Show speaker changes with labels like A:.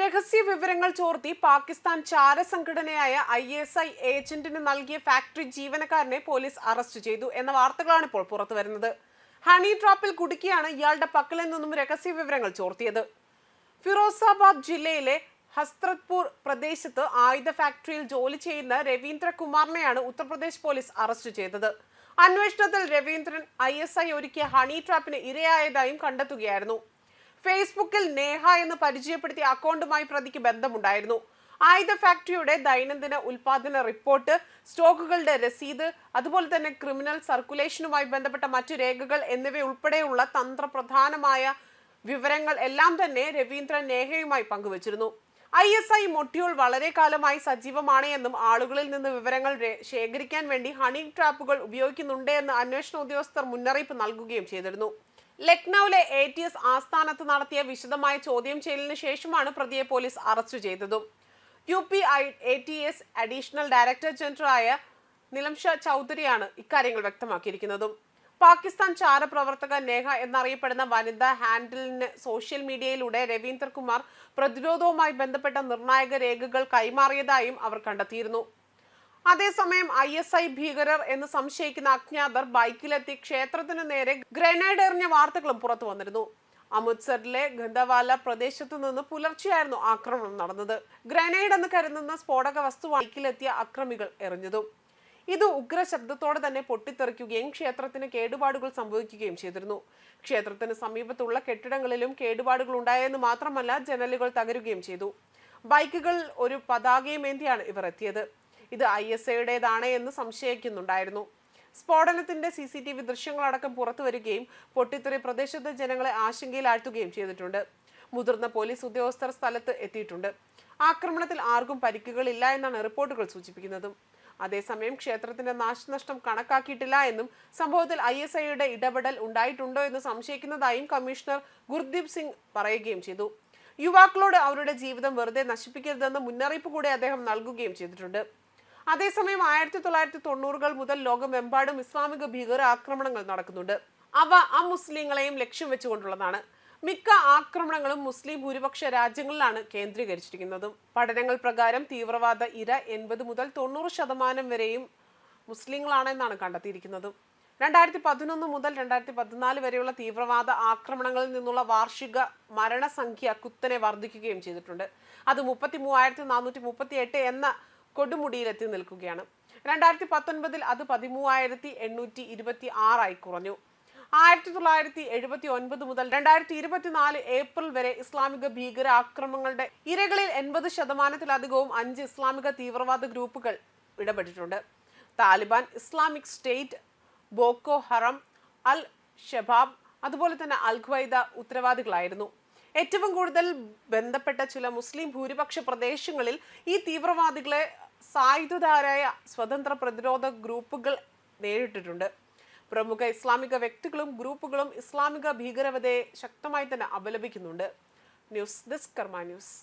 A: രഹസ്യ വിവരങ്ങൾ ചോർത്തി പാകിസ്ഥാൻ ചാരസംഘടനയായ ഐ എസ് ഐ ഏജന്റിന് നൽകിയ ഫാക്ടറി ജീവനക്കാരനെ പോലീസ് അറസ്റ്റ് ചെയ്തു എന്ന വാർത്തകളാണ് ഇപ്പോൾ പുറത്തു വരുന്നത്. ഹണി ട്രാപ്പിൽ കുടുക്കിയാണ് ഇയാളുടെ പക്കലിൽ നിന്നും രഹസ്യ വിവരങ്ങൾ ചോർത്തിയത്. ഫിറോസാബാദ് ജില്ലയിലെ ഹസ്ത്രത്പൂർ പ്രദേശത്ത് ആയുധ ഫാക്ടറിയിൽ ജോലി ചെയ്യുന്ന രവീന്ദ്രകുമാറിനെയാണ് ഉത്തർപ്രദേശ് പോലീസ് അറസ്റ്റ് ചെയ്തത്. അന്വേഷണത്തിൽ രവീന്ദ്രൻ ഐ എസ് ഐ ഒരുക്കിയ ഹണി ട്രാപ്പിന് ഇരയായതായും കണ്ടെത്തുകയായിരുന്നു. ഫേസ്ബുക്കിൽ നേഹ എന്ന് പരിചയപ്പെടുത്തിയ അക്കൗണ്ടുമായി പ്രതിക്ക് ബന്ധമുണ്ടായിരുന്നു. ആയുധ ഫാക്ടറിയുടെ ദൈനംദിന ഉൽപാദന റിപ്പോർട്ട് സ്റ്റോക്കുകളുടെ രസീത് അതുപോലെ തന്നെ ക്രിമിനൽ സർക്കുലേഷനുമായി ബന്ധപ്പെട്ട മറ്റു രേഖകൾ എന്നിവയുൾപ്പെടെയുള്ള തന്ത്രപ്രധാനമായ വിവരങ്ങൾ എല്ലാം തന്നെ രവീന്ദ്രൻ നേഹയുമായി പങ്കുവച്ചിരുന്നു. ഐ എസ് ഐ മൊട്യൂൾ വളരെ കാലമായി സജീവമാണ് എന്നും ആളുകളിൽ നിന്ന് വിവരങ്ങൾ ശേഖരിക്കാൻ വേണ്ടി ഹണി ട്രാപ്പുകൾ ഉപയോഗിക്കുന്നുണ്ട് എന്ന് അന്വേഷണ ഉദ്യോഗസ്ഥർ മുന്നറിയിപ്പ് നൽകുകയും ചെയ്തിരുന്നു. ലക്നൌവിലെ എ ടി എസ് ആസ്ഥാനത്ത് നടത്തിയ വിശദമായ ചോദ്യം ചെയ്യലിന് ശേഷമാണ് പ്രതിയെ പോലീസ് അറസ്റ്റ് ചെയ്തതും. U P I A T S additional director ജനറലായ നിലംഷ ചൗധരിയാണ് ഇക്കാര്യങ്ങൾ വ്യക്തമാക്കിയിരിക്കുന്നതും. പാകിസ്ഥാൻ ചാരപ്രവർത്തക നേഹ എന്നറിയപ്പെടുന്ന വനിതാ ഹാൻഡിലിന് സോഷ്യൽ മീഡിയയിലൂടെ രവീന്ദ്രകുമാർ പ്രതിരോധവുമായി ബന്ധപ്പെട്ട നിർണായക രേഖകൾ കൈമാറിയതായും അവർ കണ്ടെത്തിയിരുന്നു. അതേസമയം ഐ എസ് ഐ ഭീകരർ എന്ന് സംശയിക്കുന്ന അജ്ഞാതർ ബൈക്കിലെത്തി ക്ഷേത്രത്തിന് നേരെ ഗ്രനേഡ് എറിഞ്ഞ വാർത്തകളും പുറത്തു വന്നിരുന്നു. അമൃത്സറിലെ ഗന്ധവാല പ്രദേശത്തു നിന്ന് പുലർച്ചെയായിരുന്നു ആക്രമണം നടന്നത്. ഗ്രനേഡ് എന്ന് കരുതുന്ന സ്ഫോടക വസ്തു ബൈക്കിലെത്തിയ അക്രമികൾ എറിഞ്ഞതും. ഇത് ഉഗ്ര ശബ്ദത്തോടെ തന്നെ പൊട്ടിത്തെറിക്കുകയും ക്ഷേത്രത്തിന് കേടുപാടുകൾ സംഭവിക്കുകയും ചെയ്തിരുന്നു. ക്ഷേത്രത്തിന് സമീപത്തുള്ള കെട്ടിടങ്ങളിലും കേടുപാടുകൾ ഉണ്ടായെന്ന് മാത്രമല്ല ജനലുകൾ തകരുകയും ചെയ്തു. ബൈക്കുകൾ ഒരു പതാകയുമേന്തിയാണ് ഇവർ എത്തിയത്. ഇത് ഐ എസ് ഐയുടേതാണ് എന്ന് സംശയിക്കുന്നുണ്ടായിരുന്നു. സ്ഫോടനത്തിന്റെ സി സി ടി വി ദൃശ്യങ്ങളടക്കം പുറത്തു വരികയും പൊട്ടിത്തെറി പ്രദേശത്തെ ജനങ്ങളെ ആശങ്കയിലാഴ്ത്തുകയും ചെയ്തിട്ടുണ്ട്. മുതിർന്ന പോലീസ് ഉദ്യോഗസ്ഥർ സ്ഥലത്ത് എത്തിയിട്ടുണ്ട്. ആക്രമണത്തിൽ ആർക്കും പരിക്കുകളില്ല എന്നാണ് റിപ്പോർട്ടുകൾ സൂചിപ്പിക്കുന്നത്. അതേസമയം ക്ഷേത്രത്തിന്റെ നാശനഷ്ടം കണക്കാക്കിയിട്ടില്ല എന്നും സംഭവത്തിൽ ഐ എസ് ഐയുടെ ഇടപെടൽ ഉണ്ടായിട്ടുണ്ടോ എന്ന് സംശയിക്കുന്നതായും കമ്മീഷണർ ഗുർദീപ് സിംഗ് പറയുകയും ചെയ്തു. യുവാക്കളോട് അവരുടെ ജീവിതം വെറുതെ നശിപ്പിക്കരുതെന്ന് മുന്നറിയിപ്പ് കൂടെ അദ്ദേഹം നൽകുകയും ചെയ്തിട്ടുണ്ട്. അതേസമയം ആയിരത്തി തൊള്ളായിരത്തി തൊണ്ണൂറുകൾ മുതൽ ലോകമെമ്പാടും ഇസ്ലാമിക ഭീകര ആക്രമണങ്ങൾ നടക്കുന്നുണ്ട്. അവ അമുസ്ലിങ്ങളെയും ലക്ഷ്യം വെച്ചുകൊണ്ടുള്ളതാണ്. മിക്ക ആക്രമണങ്ങളും മുസ്ലിം ഭൂരിപക്ഷ രാജ്യങ്ങളിലാണ് കേന്ദ്രീകരിച്ചിരിക്കുന്നതും. പഠനങ്ങൾ പ്രകാരം തീവ്രവാദ ഇര എൺപത് മുതൽ തൊണ്ണൂറ് ശതമാനം വരെയും മുസ്ലിങ്ങളാണെന്നാണ് കണ്ടെത്തിയിരിക്കുന്നത്. രണ്ടായിരത്തി പതിനൊന്ന് മുതൽ രണ്ടായിരത്തി പതിനാല് വരെയുള്ള തീവ്രവാദ ആക്രമണങ്ങളിൽ നിന്നുള്ള വാർഷിക മരണസംഖ്യ കുത്തനെ വർദ്ധിക്കുകയും ചെയ്തിട്ടുണ്ട്. അത് മുപ്പത്തി മൂവായിരത്തി നാനൂറ്റി മുപ്പത്തി എട്ട് എന്ന കൊടുമുടിയിലെത്തി നിൽക്കുകയാണ്. രണ്ടായിരത്തി പത്തൊൻപതിൽ അത് പതിമൂവായിരത്തി എണ്ണൂറ്റി ഇരുപത്തി ആറായി കുറഞ്ഞു. ആയിരത്തി തൊള്ളായിരത്തി എഴുപത്തി ഒൻപത് മുതൽ രണ്ടായിരത്തി ഇരുപത്തിനാല് ഏപ്രിൽ വരെ ഇസ്ലാമിക ഭീകര ആക്രമണങ്ങളുടെ ഇരകളിൽ എൺപത് ശതമാനത്തിലധികവും അഞ്ച് ഇസ്ലാമിക തീവ്രവാദ ഗ്രൂപ്പുകൾ ഇടപെട്ടിട്ടുണ്ട്. Taliban Islamic State Boko Haram al Shabaab അതുപോലെ തന്നെ അൽ ഖ്വൈദ ഉത്തരവാദികളായിരുന്നു. ഏറ്റവും കൂടുതൽ ബന്ധപ്പെട്ട ചില മുസ്ലിം ഭൂരിപക്ഷ പ്രദേശങ്ങളിൽ ഈ തീവ്രവാദികളെ സായുധധാരായ സ്വതന്ത്ര പ്രതിരോധ ഗ്രൂപ്പുകൾ നേരിട്ടിട്ടുണ്ട്. പ്രമുഖ ഇസ്ലാമിക വ്യക്തികളും ഗ്രൂപ്പുകളും ഇസ്ലാമിക ഭീകരവതയെ ശക്തമായി തന്നെ അപലപിക്കുന്നുണ്ട്. News desk Karma news.